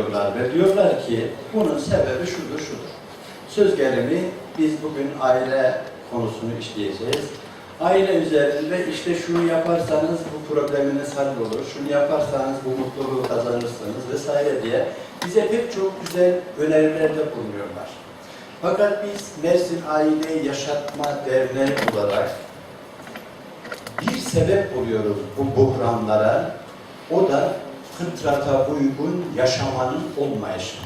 diyorlar ve diyorlar ki bunun sebebi şudur şudur. Söz gelimi biz bugün aile konusunu işleyeceğiz. Aile üzerinde işte şunu yaparsanız bu probleminiz hallolur, şunu yaparsanız bu mutluluğu kazanırsınız vesaire diye bize pek çok güzel önerilerde bulunuyorlar. Fakat biz Mersin Aile Yaşatma Derneği olarak bir sebep buluyoruz bu buhranlara. O da fıtrata uygun yaşamanın olmayışı.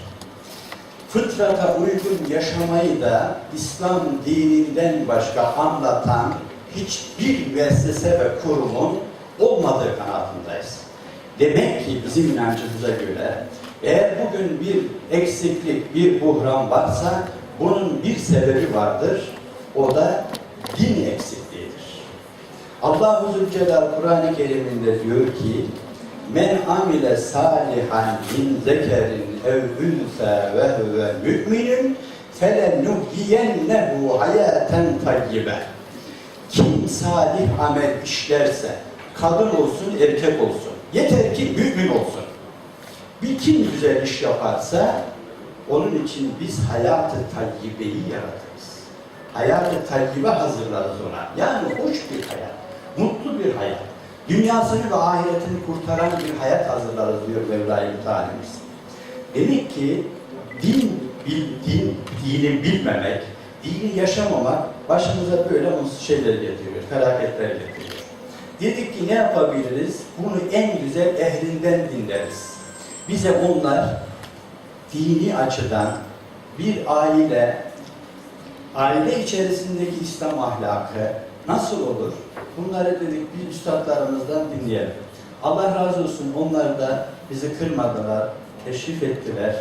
Fıtrata uygun yaşamayı da İslam dininden başka anlatan hiçbir müessese ve kurumun olmadığı kanaatindayız. Demek ki bizim inancımıza göre eğer bugün bir eksiklik, bir buhran varsa bunun bir sebebi vardır. O da din eksikliğidir. Allah-u Zülcelal Kur'an-ı Kerim'inde diyor ki Men amile salihan min zekerin ev ünse ve huve mü'minun felennuhyiyennehu hayaten tayyibe. Kim salih amel işlerse, kadın olsun, erkek olsun, yeter ki mümin olsun. Bir kim güzel iş yaparsa, onun için biz hayatı tayyibeyi yaratırız. Hayatı tayyibe hazırlarız ona. Yani hoş bir hayat, mutlu bir hayat. Dünyasını ve ahiretini kurtaran bir hayat hazırlarız diyor Mevla-i Mütealimiz. Demek ki din, bil, din, dini bilmemek, dini yaşamamak başımıza böyle mutsuz şeyler getiriyor, felaketler getiriyor. Dedik ki ne yapabiliriz? Bunu en güzel ehlinden dinleriz. Bize onlar dini açıdan bir aile, aile içerisindeki İslam ahlakı nasıl olur? Bunları dedik bir üstadlarımızdan dinleyelim. Allah razı olsun onlar da bizi kırmadılar, teşrif ettiler,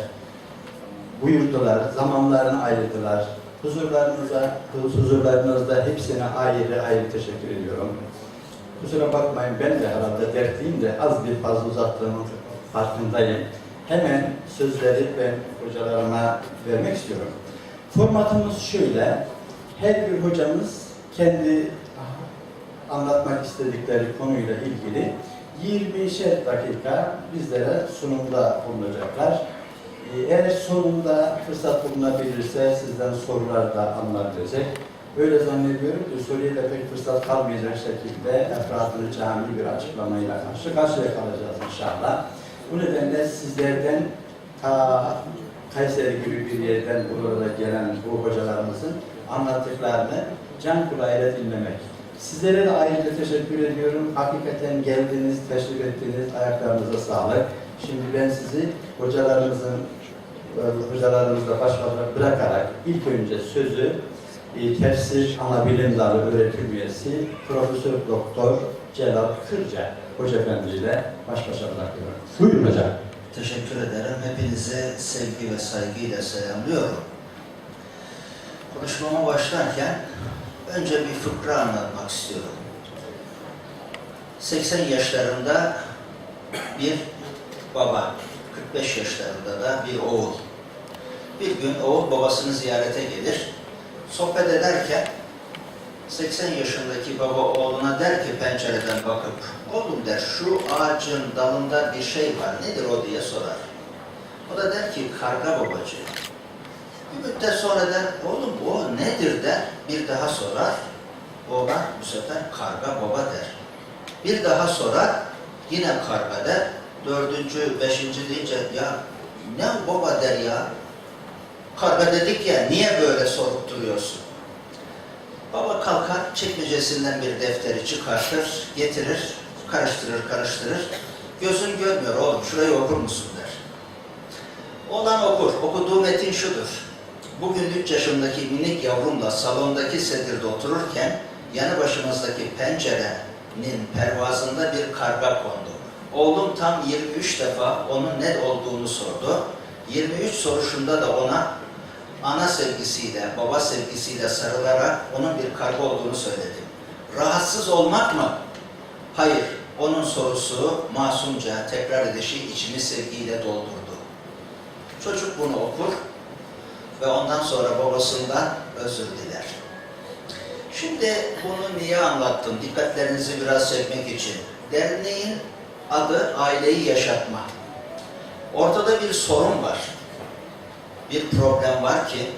buyurdular, zamanlarını ayırdılar. Huzurlarınıza, huzurlarınızda hepsine ayrı ayrı teşekkür ediyorum. Kusura bakmayın ben de herhalde dertliyim de az bir fazla uzattığımın farkındayım. Hemen sözleri ben hocalarıma vermek istiyorum. Formatımız şöyle, her bir hocamız kendi anlatmak istedikleri konuyla ilgili 20'şer dakika bizlere sunumda bulunacaklar. Ee, Eğer sonunda fırsat bulunabilirse sizden sorular da alınabilir. Öyle zannediyorum ki soruya da pek fırsat kalmayacak şekilde efradını cami bir açıklamayla karşı karşıya kalacağız inşallah. Bu nedenle sizlerden ta Kayseri gibi bir yerden burada gelen bu hocalarımızın anlattıklarını can kulağıyla dinlemek. Sizlere de ayrıca teşekkür ediyorum. Hakikaten geldiniz, teşrif ettiniz. Ayaklarınıza sağlık. Şimdi ben sizi hocalarımızın e, hocalarımızla baş başa bırakarak ilk önce sözü e, tefsir ana bilim dalı öğretim üyesi Profesör Doktor Celal Kırca Hoca Efendi baş başa bırakıyorum. Buyurun hocam. Teşekkür ederim. Hepinize sevgi ve saygıyla selamlıyorum. Konuşmama başlarken önce bir fıkra anlatmak istiyorum. 80 yaşlarında bir baba, 45 yaşlarında da bir oğul. Bir gün oğul babasını ziyarete gelir. Sohbet ederken 80 yaşındaki baba oğluna der ki pencereden bakıp oğlum der şu ağacın dalında bir şey var nedir o diye sorar. O da der ki karga babacığım. Bir müddet sonra der oğlum o nedir der. Bir daha sorar. Oğlan bu sefer karga baba der. Bir daha sorar yine karga der. Dördüncü, beşinci deyince ya ne baba der ya. Karga dedik ya niye böyle sorup duruyorsun? Baba kalkar, çekmecesinden bir defteri çıkartır, getirir, karıştırır, karıştırır. Gözün görmüyor oğlum, şurayı okur musun der. Oğlan okur, okuduğu metin şudur. Bugün üç yaşındaki minik yavrumla salondaki sedirde otururken yanı başımızdaki pencerenin pervazında bir karga kondu. Oğlum tam 23 defa onun ne olduğunu sordu. 23 soruşunda da ona ana sevgisiyle, baba sevgisiyle sarılarak onun bir karga olduğunu söyledi. Rahatsız olmak mı? Hayır. Onun sorusu masumca tekrar edişi içini sevgiyle doldurdu. Çocuk bunu okur ve ondan sonra babasından özür diler. Şimdi bunu niye anlattım? Dikkatlerinizi biraz çekmek için. Derneğin adı aileyi yaşatma. Ortada bir sorun var. Bir problem var ki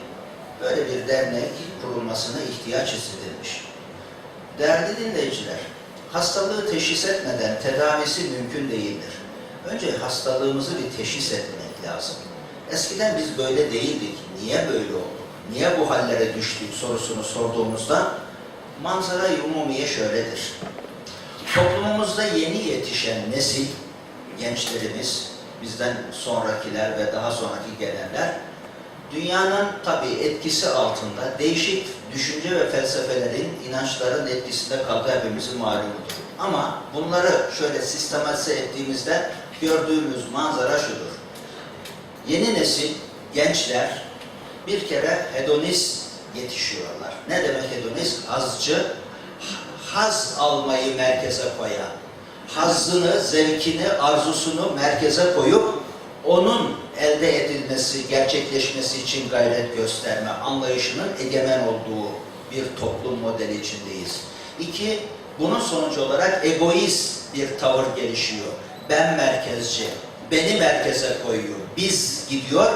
böyle bir dernek kurulmasına ihtiyaç hissedilmiş. Değerli dinleyiciler, hastalığı teşhis etmeden tedavisi mümkün değildir. Önce hastalığımızı bir teşhis etmek lazım. Eskiden biz böyle değildik. Niye böyle olduk? Niye bu hallere düştük sorusunu sorduğumuzda manzara-i umumiye şöyledir. Toplumumuzda yeni yetişen nesil, gençlerimiz, bizden sonrakiler ve daha sonraki gelenler, dünyanın tabi etkisi altında değişik düşünce ve felsefelerin, inançların etkisinde kaldığı hepimizin malumudur. Ama bunları şöyle sistematize ettiğimizde gördüğümüz manzara şudur. Yeni nesil, gençler bir kere hedonist yetişiyorlar. Ne demek hedonist? Hazcı, haz almayı merkeze koyan, hazzını, zevkini, arzusunu merkeze koyup onun elde edilmesi, gerçekleşmesi için gayret gösterme anlayışının egemen olduğu bir toplum modeli içindeyiz. İki, bunun sonucu olarak egoist bir tavır gelişiyor. Ben merkezci, beni merkeze koyuyor. Biz gidiyor,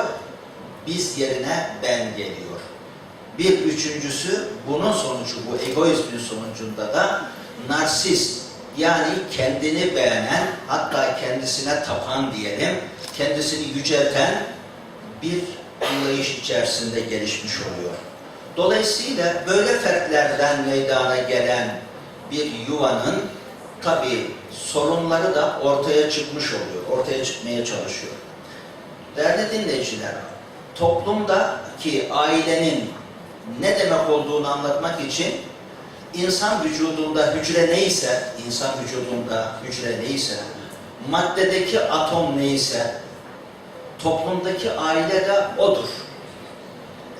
biz yerine ben geliyor. Bir üçüncüsü bunun sonucu, bu egoizmin sonucunda da narsist yani kendini beğenen hatta kendisine tapan diyelim, kendisini yücelten bir anlayış içerisinde gelişmiş oluyor. Dolayısıyla böyle fertlerden meydana gelen bir yuvanın tabi sorunları da ortaya çıkmış oluyor, ortaya çıkmaya çalışıyor. Değerli dinleyiciler, toplumdaki ailenin ne demek olduğunu anlatmak için insan vücudunda hücre neyse, insan vücudunda hücre neyse, maddedeki atom neyse, toplumdaki aile de odur.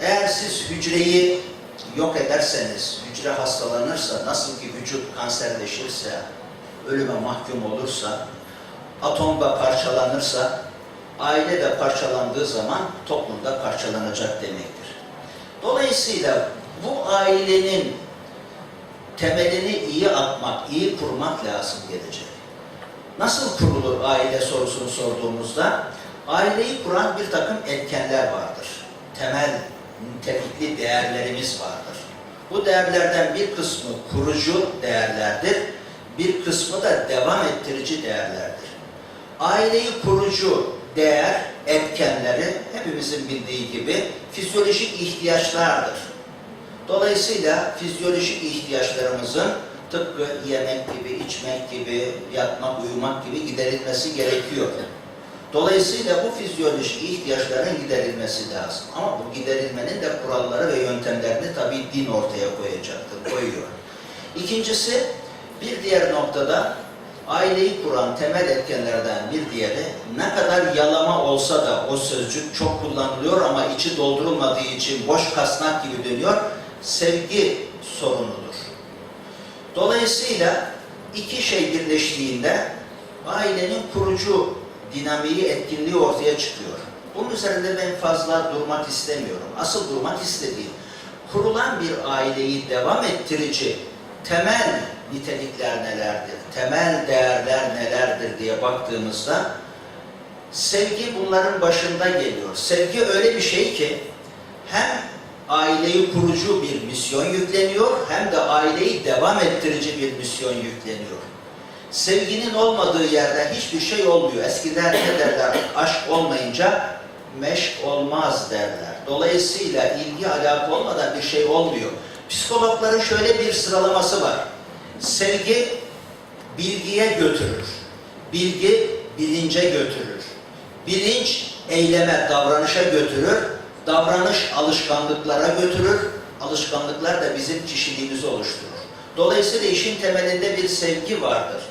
Eğer siz hücreyi yok ederseniz, hücre hastalanırsa, nasıl ki vücut kanserleşirse, ölüme mahkum olursa, atom da parçalanırsa, aile de parçalandığı zaman toplumda parçalanacak demektir. Dolayısıyla bu ailenin temelini iyi atmak, iyi kurmak lazım gelecek. Nasıl kurulur aile sorusunu sorduğumuzda, aileyi kuran bir takım etkenler vardır. Temel, nitelikli değerlerimiz vardır. Bu değerlerden bir kısmı kurucu değerlerdir, bir kısmı da devam ettirici değerlerdir. Aileyi kurucu değer etkenleri hepimizin bildiği gibi fizyolojik ihtiyaçlardır. Dolayısıyla fizyolojik ihtiyaçlarımızın tıpkı yemek gibi, içmek gibi, yatmak, uyumak gibi giderilmesi gerekiyor. Dolayısıyla bu fizyolojik ihtiyaçların giderilmesi lazım. Ama bu giderilmenin de kuralları ve yöntemlerini tabii din ortaya koyacaktır, koyuyor. İkincisi, bir diğer noktada aileyi kuran temel etkenlerden bir diğeri ne kadar yalama olsa da o sözcük çok kullanılıyor ama içi doldurulmadığı için boş kasnak gibi dönüyor. Sevgi sorunudur. Dolayısıyla iki şey birleştiğinde ailenin kurucu dinamiği, etkinliği ortaya çıkıyor. Bunun üzerinde ben fazla durmak istemiyorum. Asıl durmak istediğim, kurulan bir aileyi devam ettirici temel nitelikler nelerdir, temel değerler nelerdir diye baktığımızda sevgi bunların başında geliyor. Sevgi öyle bir şey ki hem aileyi kurucu bir misyon yükleniyor hem de aileyi devam ettirici bir misyon yükleniyor. Sevginin olmadığı yerde hiçbir şey olmuyor. Eskiden ne derler? Aşk olmayınca meşk olmaz derler. Dolayısıyla ilgi alaka olmadan bir şey olmuyor. Psikologların şöyle bir sıralaması var. Sevgi bilgiye götürür. Bilgi bilince götürür. Bilinç eyleme, davranışa götürür. Davranış alışkanlıklara götürür. Alışkanlıklar da bizim kişiliğimizi oluşturur. Dolayısıyla işin temelinde bir sevgi vardır.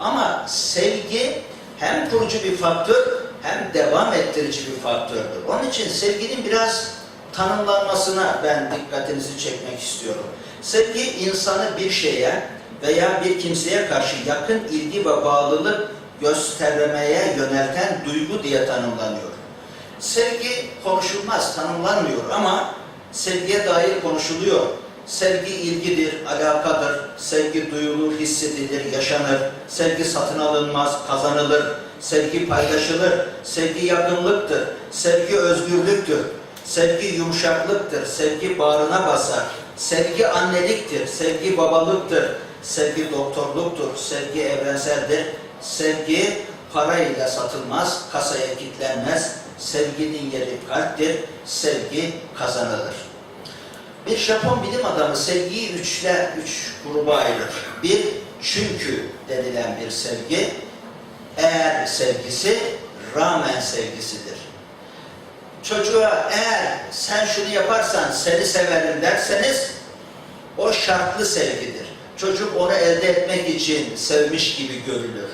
Ama sevgi hem kurucu bir faktör hem devam ettirici bir faktördür. Onun için sevginin biraz tanımlanmasına ben dikkatinizi çekmek istiyorum. Sevgi insanı bir şeye veya bir kimseye karşı yakın ilgi ve bağlılık göstermeye yönelten duygu diye tanımlanıyor. Sevgi konuşulmaz, tanımlanmıyor ama sevgiye dair konuşuluyor. Sevgi ilgidir, alakadır. Sevgi duyulur, hissedilir, yaşanır. Sevgi satın alınmaz, kazanılır. sevgi paylaşılır, sevgi yakınlıktır, sevgi özgürlüktür, sevgi yumuşaklıktır, sevgi bağrına basar, sevgi anneliktir, sevgi babalıktır, sevgi doktorluktur, sevgi evrenseldir, sevgi parayla satılmaz, kasaya kilitlenmez, sevginin yeri kalptir, sevgi kazanılır. Bir Japon bilim adamı sevgiyi üçle, üç gruba ayırır. Bir, çünkü denilen bir sevgi, eğer sevgisi, rağmen sevgisidir. Çocuğa eğer sen şunu yaparsan seni severim derseniz, o şartlı sevgidir. Çocuk onu elde etmek için sevmiş gibi görülür.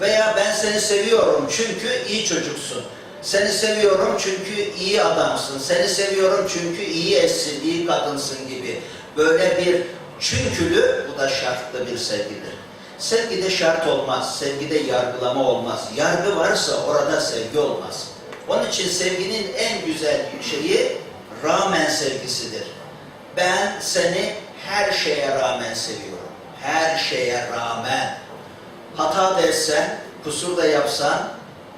Veya ben seni seviyorum çünkü iyi çocuksun. Seni seviyorum çünkü iyi adamsın. Seni seviyorum çünkü iyi eşsin, iyi kadınsın gibi. Böyle bir çünkülü bu da şartlı bir sevgidir. Sevgide şart olmaz, sevgide yargılama olmaz. Yargı varsa orada sevgi olmaz. Onun için sevginin en güzel şeyi rağmen sevgisidir. Ben seni her şeye rağmen seviyorum. Her şeye rağmen. Hata da kusur da yapsan,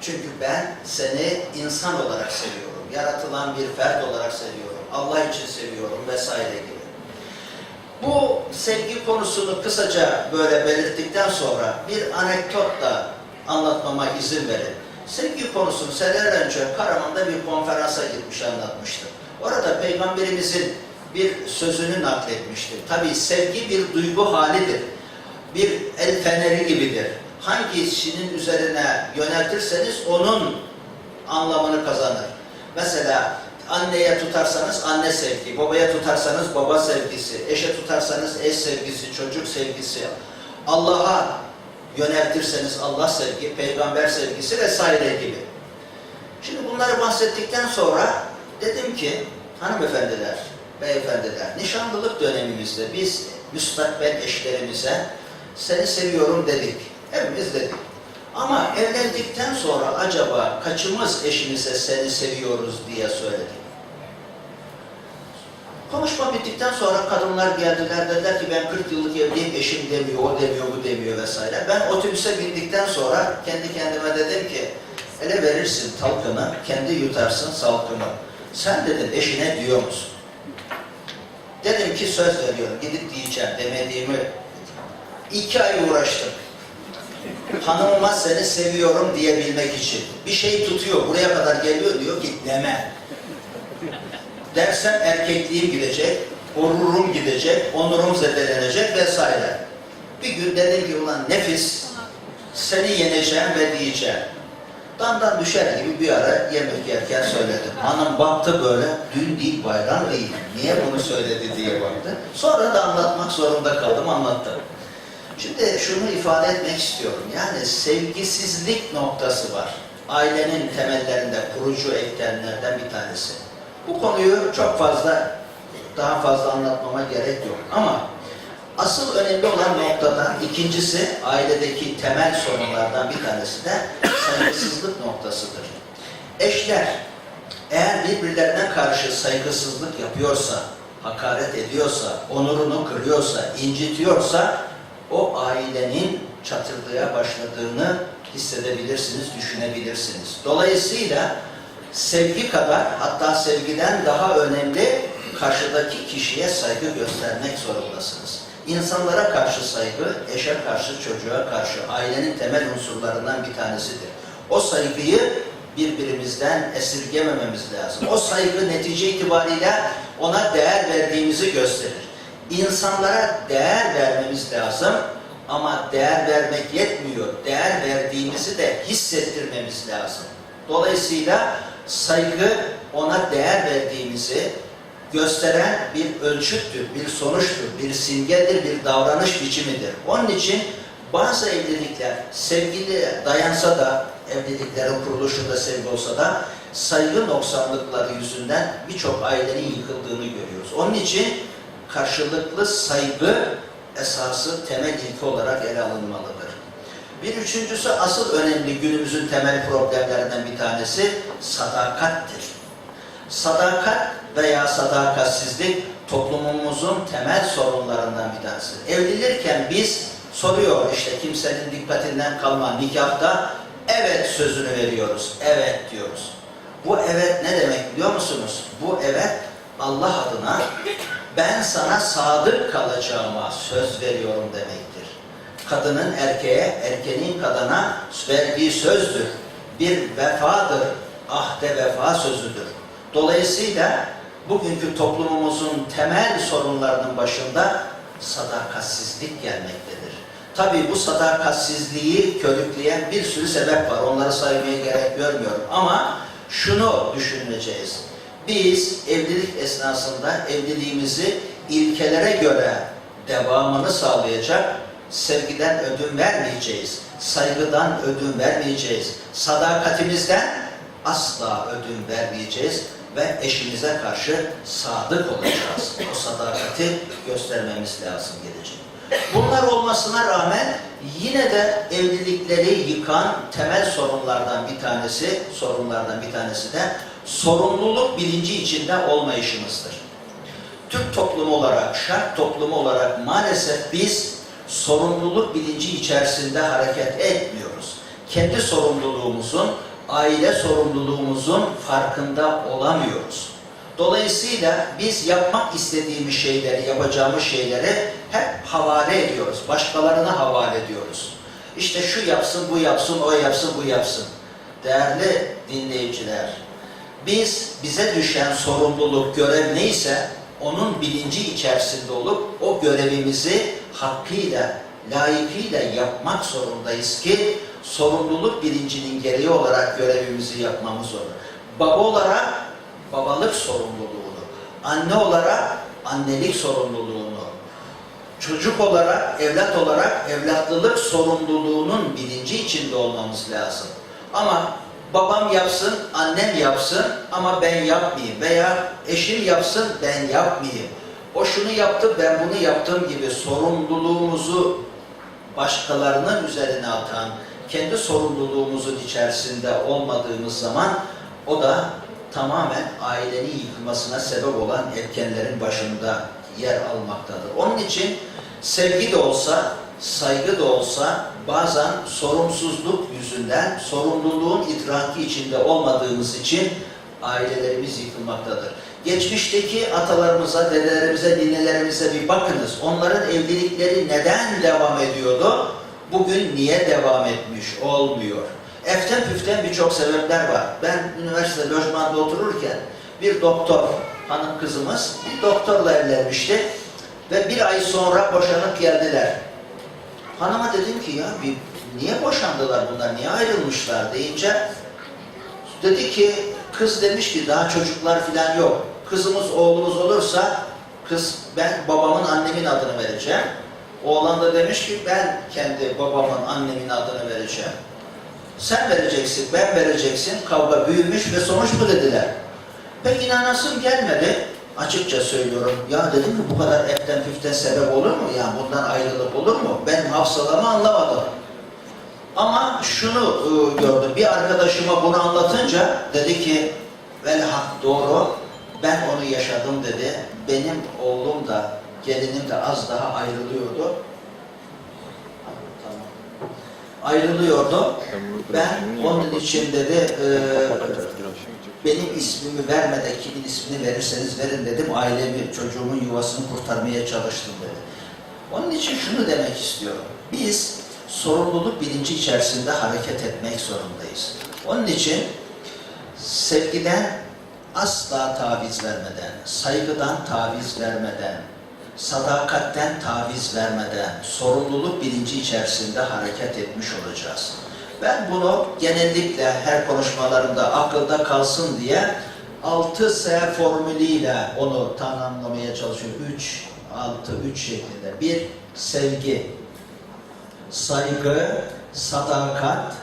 çünkü ben seni insan olarak seviyorum. Yaratılan bir fert olarak seviyorum. Allah için seviyorum vesaire gibi. Bu sevgi konusunu kısaca böyle belirttikten sonra bir anekdotla anlatmama izin verin. Sevgi konusunu seneler önce Karaman'da bir konferansa gitmiş anlatmıştım. Orada Peygamberimizin bir sözünü nakletmiştim. Tabii sevgi bir duygu halidir. Bir el feneri gibidir. Hangisinin üzerine yöneltirseniz onun anlamını kazanır. Mesela anneye tutarsanız anne sevgi, babaya tutarsanız baba sevgisi, eşe tutarsanız eş sevgisi, çocuk sevgisi, Allah'a yöneltirseniz Allah sevgi, peygamber sevgisi vesaire gibi. Şimdi bunları bahsettikten sonra dedim ki hanımefendiler, beyefendiler, nişanlılık dönemimizde biz müstakbel eşlerimize seni seviyorum dedik. Hepimiz dedik. Ama evlendikten sonra acaba kaçımız eşimize seni seviyoruz diye söyledik. Konuşma bittikten sonra kadınlar geldiler dediler ki ben 40 yıllık evliyim eşim demiyor, o demiyor, bu demiyor vesaire. Ben otobüse bindikten sonra kendi kendime dedim ki ele verirsin talkını, kendi yutarsın salkını. Sen dedim eşine diyor musun? Dedim ki söz veriyorum, gidip diyeceğim demediğimi. iki ay uğraştım. Hanımıma seni seviyorum diyebilmek için. Bir şey tutuyor, buraya kadar geliyor diyor ki deme. Dersem erkekliğim gidecek, gururum gidecek, onurum zedelenecek vesaire. Bir gün dedim ki ulan nefis, seni yeneceğim ve diyeceğim. Dandan düşer gibi bir ara yemek yerken söyledim. Hanım baktı böyle, dün değil bayram değil. Niye bunu söyledi diye baktı. Sonra da anlatmak zorunda kaldım, anlattım. Şimdi şunu ifade etmek istiyorum. Yani sevgisizlik noktası var. Ailenin temellerinde kurucu etkenlerden bir tanesi. Bu konuyu çok fazla, daha fazla anlatmama gerek yok. Ama asıl önemli olan noktadan ikincisi ailedeki temel sorunlardan bir tanesi de saygısızlık noktasıdır. Eşler eğer birbirlerine karşı saygısızlık yapıyorsa, hakaret ediyorsa, onurunu kırıyorsa, incitiyorsa o ailenin çatırdığa başladığını hissedebilirsiniz, düşünebilirsiniz. Dolayısıyla sevgi kadar hatta sevgiden daha önemli karşıdaki kişiye saygı göstermek zorundasınız. İnsanlara karşı saygı, eşe karşı, çocuğa karşı ailenin temel unsurlarından bir tanesidir. O saygıyı birbirimizden esirgemememiz lazım. O saygı netice itibariyle ona değer verdiğimizi gösterir. İnsanlara değer vermemiz lazım ama değer vermek yetmiyor. Değer verdiğimizi de hissettirmemiz lazım. Dolayısıyla saygı ona değer verdiğimizi gösteren bir ölçüttür, bir sonuçtur, bir simgedir, bir davranış biçimidir. Onun için bazı evlilikler sevgili dayansa da, evliliklerin kuruluşu da sevgi olsa da saygı noksanlıkları yüzünden birçok ailenin yıkıldığını görüyoruz. Onun için karşılıklı saygı esası temel ilke olarak ele alınmalıdır. Bir üçüncüsü asıl önemli günümüzün temel problemlerinden bir tanesi sadakattir. Sadakat veya sadakatsizlik toplumumuzun temel sorunlarından bir tanesi. Evlenirken biz soruyor işte kimsenin dikkatinden kalma nikahta evet sözünü veriyoruz. Evet diyoruz. Bu evet ne demek biliyor musunuz? Bu evet Allah adına ben sana sadık kalacağıma söz veriyorum demektir. Kadının erkeğe, erkeğin kadına verdiği sözdür. Bir vefadır. Ahde vefa sözüdür. Dolayısıyla bugünkü toplumumuzun temel sorunlarının başında sadakatsizlik gelmektedir. Tabii bu sadakatsizliği körükleyen bir sürü sebep var. Onları saymaya gerek görmüyorum. Ama şunu düşüneceğiz. Biz evlilik esnasında evliliğimizi ilkelere göre devamını sağlayacak, sevgiden ödün vermeyeceğiz, saygıdan ödün vermeyeceğiz, sadakatimizden asla ödün vermeyeceğiz ve eşimize karşı sadık olacağız. O sadakati göstermemiz lazım gelecek. Bunlar olmasına rağmen yine de evlilikleri yıkan temel sorunlardan bir tanesi, sorunlardan bir tanesi de sorumluluk bilinci içinde olmayışımızdır. Türk toplumu olarak, şark toplumu olarak maalesef biz sorumluluk bilinci içerisinde hareket etmiyoruz. Kendi sorumluluğumuzun, aile sorumluluğumuzun farkında olamıyoruz. Dolayısıyla biz yapmak istediğimiz şeyleri, yapacağımız şeyleri hep havale ediyoruz. Başkalarına havale ediyoruz. İşte şu yapsın, bu yapsın, o yapsın, bu yapsın. Değerli dinleyiciler, biz bize düşen sorumluluk, görev neyse onun bilinci içerisinde olup o görevimizi hakkıyla, layıkıyla yapmak zorundayız ki sorumluluk bilincinin gereği olarak görevimizi yapmamız zorunda. Baba olarak babalık sorumluluğunu, anne olarak annelik sorumluluğunu, çocuk olarak, evlat olarak evlatlılık sorumluluğunun bilinci içinde olmamız lazım. Ama babam yapsın, annem yapsın ama ben yapmayayım veya eşim yapsın ben yapmayayım. O şunu yaptı, ben bunu yaptım gibi sorumluluğumuzu başkalarının üzerine atan, kendi sorumluluğumuzun içerisinde olmadığımız zaman o da tamamen ailenin yıkılmasına sebep olan etkenlerin başında yer almaktadır. Onun için sevgi de olsa, saygı da olsa bazen sorumsuzluk yüzünden sorumluluğun idraki içinde olmadığımız için ailelerimiz yıkılmaktadır. Geçmişteki atalarımıza, dedelerimize, ninelerimize bir bakınız. Onların evlilikleri neden devam ediyordu? Bugün niye devam etmiş olmuyor? Eften püften birçok sebepler var. Ben üniversite lojmanda otururken bir doktor hanım kızımız doktorla evlenmişti ve bir ay sonra boşanıp geldiler. Hanıma dedim ki ya bir, niye boşandılar bunlar, niye ayrılmışlar deyince dedi ki kız demiş ki daha çocuklar falan yok. Kızımız oğlumuz olursa kız ben babamın annemin adını vereceğim. Oğlan da demiş ki ben kendi babamın annemin adını vereceğim. Sen vereceksin, ben vereceksin. Kavga büyümüş ve sonuç bu dediler. Pek inanasım gelmedi. Açıkça söylüyorum. Ya dedim ki bu kadar eften püften sebep olur mu? Ya bundan ayrılık olur mu? Ben hafsalamı anlamadım. Ama şunu e, gördüm. Bir arkadaşıma bunu anlatınca dedi ki vel hak doğru. Ben onu yaşadım dedi. Benim oğlum da gelinim de az daha ayrılıyordu. Tamam. Ayrılıyordu. Ben onun için dedi e, benim ismimi vermeden kimin ismini verirseniz verin dedim. Ailemi, çocuğumun yuvasını kurtarmaya çalıştım dedi. Onun için şunu demek istiyorum. Biz sorumluluk bilinci içerisinde hareket etmek zorundayız. Onun için sevgiden asla taviz vermeden, saygıdan taviz vermeden, sadakatten taviz vermeden, sorumluluk bilinci içerisinde hareket etmiş olacağız. Ben bunu genellikle her konuşmalarımda akılda kalsın diye 6S formülüyle onu tanımlamaya çalışıyorum. 3, 6, 3 şeklinde. Bir, sevgi, saygı, sadakat,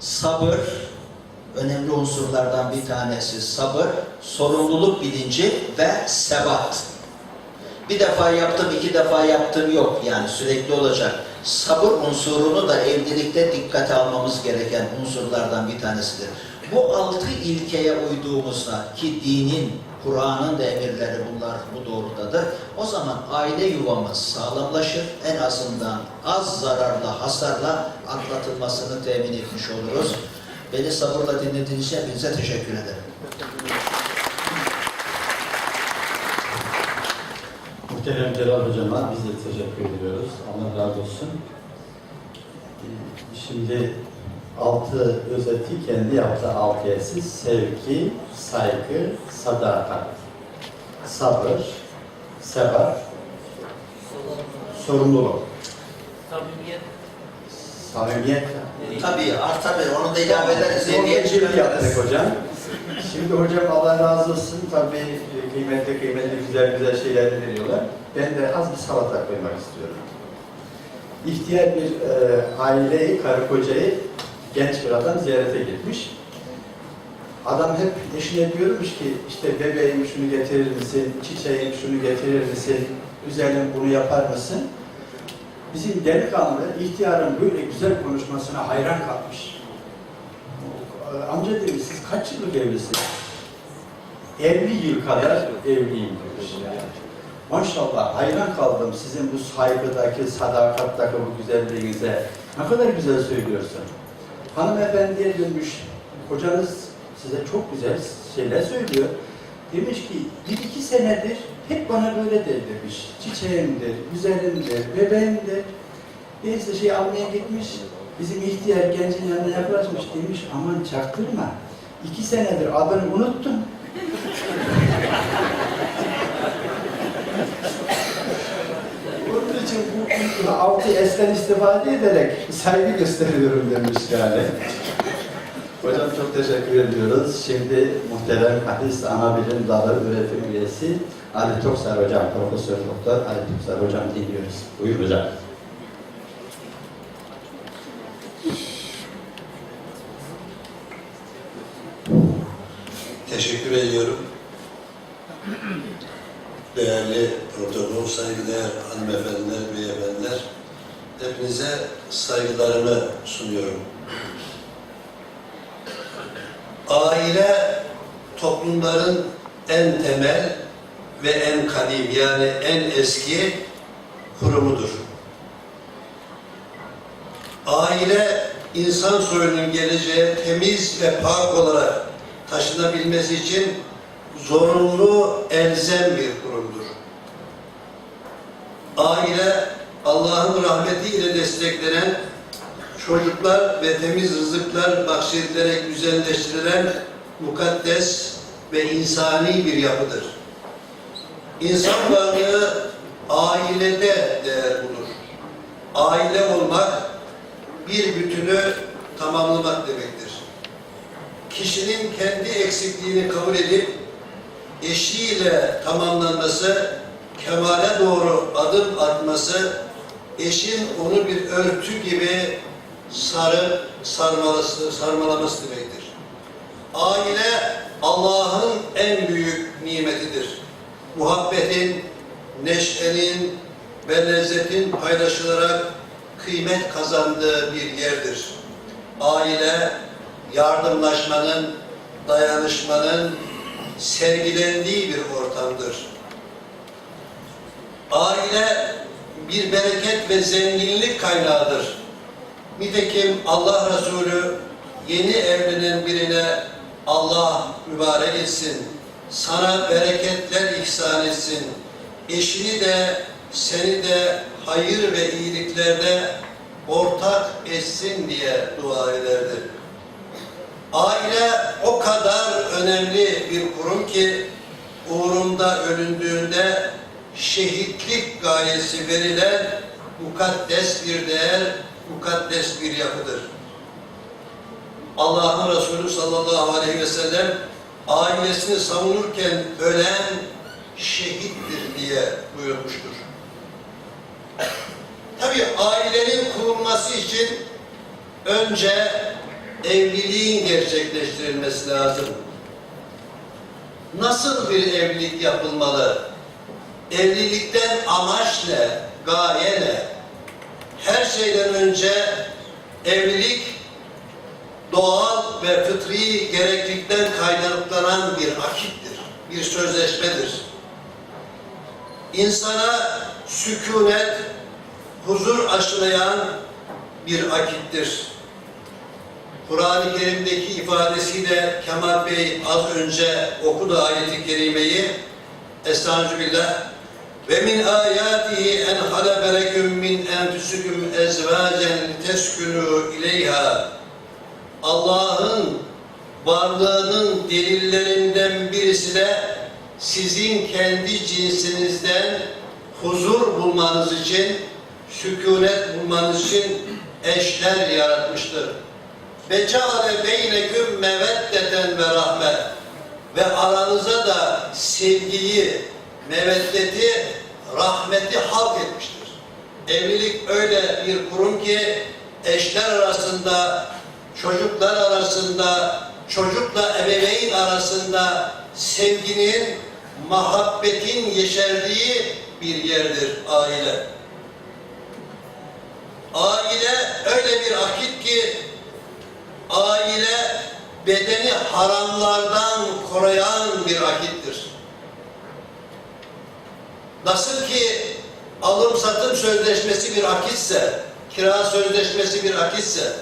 sabır, önemli unsurlardan bir tanesi sabır, sorumluluk bilinci ve sebat. Bir defa yaptım, iki defa yaptım yok yani sürekli olacak. Sabır unsurunu da evlilikte dikkate almamız gereken unsurlardan bir tanesidir. Bu altı ilkeye uyduğumuzda ki dinin Kur'an'ın da emirleri bunlar bu doğrudadır. O zaman aile yuvamız sağlamlaşır. En azından az zararla, hasarla atlatılmasını temin etmiş oluruz. Beni sabırla dinlediğiniz için teşekkür ederim. Muhterem Celal Hocama biz de teşekkür ediyoruz. Allah razı olsun. Ee, Şimdi altı özeti kendi yaptı altı etsiz. Sevgi, saygı, sadakat, sabır, sebat, sorumluluk, Samimiyet. samimiyet. Tabii, tabii onu da ilave ederiz. Niye beceri yaptık hocam. Şimdi hocam Allah razı olsun. Tabii e, kıymetli kıymetli güzel güzel şeyler veriyorlar. Ben de az bir salata koymak istiyorum. İhtiyar bir e, aileyi, karı kocayı genç bir adam ziyarete gitmiş. Adam hep eşine diyormuş ki işte bebeğim şunu getirir misin, çiçeğim şunu getirir misin, güzelim bunu yapar mısın? Bizim delikanlı ihtiyarın böyle güzel konuşmasına hayran kalmış. Ee, Amca demiş siz kaç yıllık evlisiniz? 50 yıl kadar evliyim demiş. Maşallah hayran kaldım sizin bu saygıdaki, sadakattaki bu güzelliğinize. Ne kadar güzel söylüyorsun. Hanımefendiye dönmüş, kocanız size çok güzel şeyler söylüyor. Demiş ki bir iki senedir hep bana böyle der demiş. Çiçeğimdir, güzelimdir, bebeğimdir. Neyse şey almaya gitmiş. Bizim ihtiyar gencin yanına yaklaşmış demiş aman çaktırma. İki senedir adını unuttum. Onun için bu, altı esten istifade ederek saygı gösteriyorum demiş yani. Hocam çok teşekkür ediyoruz. Şimdi muhterem hadis ana bilim dalı öğretim üyesi Ali Toksar hocam, Profesör Doktor Ali Toksar hocam dinliyoruz. Buyur hocam. Teşekkür. Değerli protokol, saygıdeğer hanımefendiler, beyefendiler, hepinize saygılarımı sunuyorum. Aile toplumların en temel ve en kadim yani en eski kurumudur. Aile insan soyunun geleceğe temiz ve pak olarak taşınabilmesi için zorunlu, elzem bir kurumdur. Aile, Allah'ın rahmetiyle desteklenen, çocuklar ve temiz rızıklar bahşedilerek güzelleştirilen mukaddes ve insani bir yapıdır. İnsan varlığı ailede değer bulur. Aile olmak, bir bütünü tamamlamak demektir kişinin kendi eksikliğini kabul edip eşiyle tamamlanması, kemale doğru adım atması, eşin onu bir örtü gibi sarıp sarmalısı, sarmalaması demektir. Aile Allah'ın en büyük nimetidir. Muhabbetin, neşenin ve lezzetin paylaşılarak kıymet kazandığı bir yerdir. Aile yardımlaşmanın, dayanışmanın sergilendiği bir ortamdır. Aile bir bereket ve zenginlik kaynağıdır. Nitekim Allah Resulü yeni evlenen birine Allah mübarek etsin, sana bereketler ihsan etsin, eşini de seni de hayır ve iyiliklerde ortak etsin diye dua ederdi. Aile o kadar önemli bir kurum ki uğrunda ölündüğünde şehitlik gayesi verilen mukaddes bir değer, mukaddes bir yapıdır. Allah'ın Resulü sallallahu aleyhi ve sellem ailesini savunurken ölen şehittir diye buyurmuştur. Tabi ailenin kurulması için önce evliliğin gerçekleştirilmesi lazım. Nasıl bir evlilik yapılmalı? Evlilikten amaç ne? Gaye ne? Her şeyden önce evlilik doğal ve fıtri gereklilikten kaynaklanan bir akittir, bir sözleşmedir. İnsana sükunet, huzur aşılayan bir akittir. Kur'an-ı Kerim'deki ifadesiyle Kemal Bey az önce okudu ayeti kerimeyi. Estağfirullah. Ve min ayatihi en halaka lekum min enfusikum ezvacen teskunu ileyha. Allah'ın varlığının delillerinden birisi de sizin kendi cinsinizden huzur bulmanız için, sükunet bulmanız için eşler yaratmıştır. Ve ceale beyneküm meveddeten ve rahmet ve aranıza da sevgiyi, meveddeti, rahmeti halk etmiştir. Evlilik öyle bir kurum ki eşler arasında, çocuklar arasında, çocukla ebeveyn arasında sevginin, muhabbetin yeşerdiği bir yerdir aile. Aile öyle bir akit ki aile bedeni haramlardan koruyan bir akittir. Nasıl ki alım satım sözleşmesi bir akitse, kira sözleşmesi bir akitse,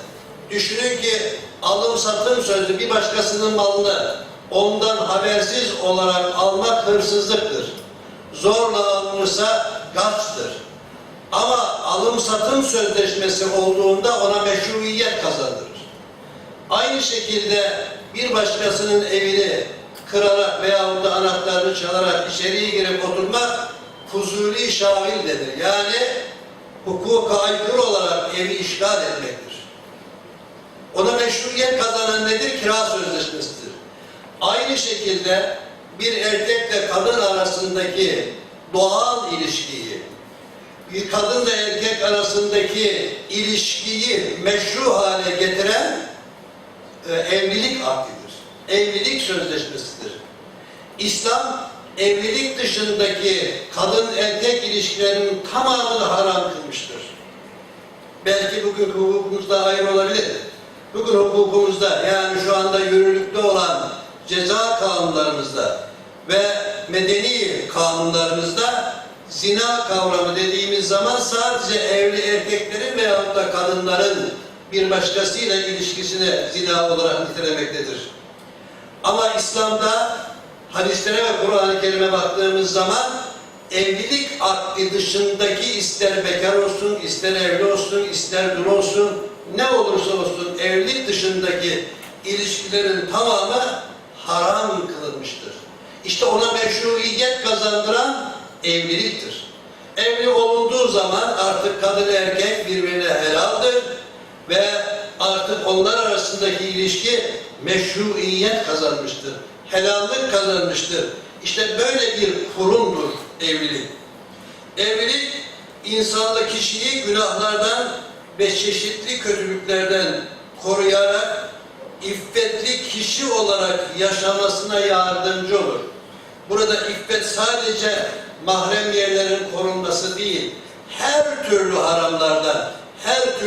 düşünün ki alım satım sözü bir başkasının malını ondan habersiz olarak almak hırsızlıktır. Zorla alınırsa gasptır. Ama alım satım sözleşmesi olduğunda ona meşruiyet kazandırır. Aynı şekilde bir başkasının evini kırarak veyahut da anahtarını çalarak içeriye girip oturmak fuzuli şahil denir. Yani hukuka aykırı olarak evi işgal etmektir. Ona meşruiyet kazanan nedir? Kira sözleşmesidir. Aynı şekilde bir erkekle kadın arasındaki doğal ilişkiyi, bir kadınla erkek arasındaki ilişkiyi meşru hale getiren e, evlilik akdidir. Evlilik sözleşmesidir. İslam evlilik dışındaki kadın erkek ilişkilerinin tamamını haram kılmıştır. Belki bugün hukukumuzda ayrı olabilir. Bugün hukukumuzda yani şu anda yürürlükte olan ceza kanunlarımızda ve medeni kanunlarımızda zina kavramı dediğimiz zaman sadece evli erkeklerin veyahut da kadınların bir başkasıyla ilişkisini zina olarak nitelemektedir. Ama İslam'da hadislere ve Kur'an-ı Kerim'e baktığımız zaman evlilik akdi dışındaki ister bekar olsun, ister evli olsun, ister dul olsun, ne olursa olsun evlilik dışındaki ilişkilerin tamamı haram kılınmıştır. İşte ona meşruiyet kazandıran evliliktir. Evli olunduğu zaman artık kadın erkek birbirine helaldir ve artık onlar arasındaki ilişki meşruiyet kazanmıştır. Helallik kazanmıştır. İşte böyle bir kurumdur evlilik. Evlilik insanla kişiyi günahlardan ve çeşitli kötülüklerden koruyarak iffetli kişi olarak yaşamasına yardımcı olur. Burada iffet sadece mahrem yerlerin korunması değil, her türlü haramlardan, her türlü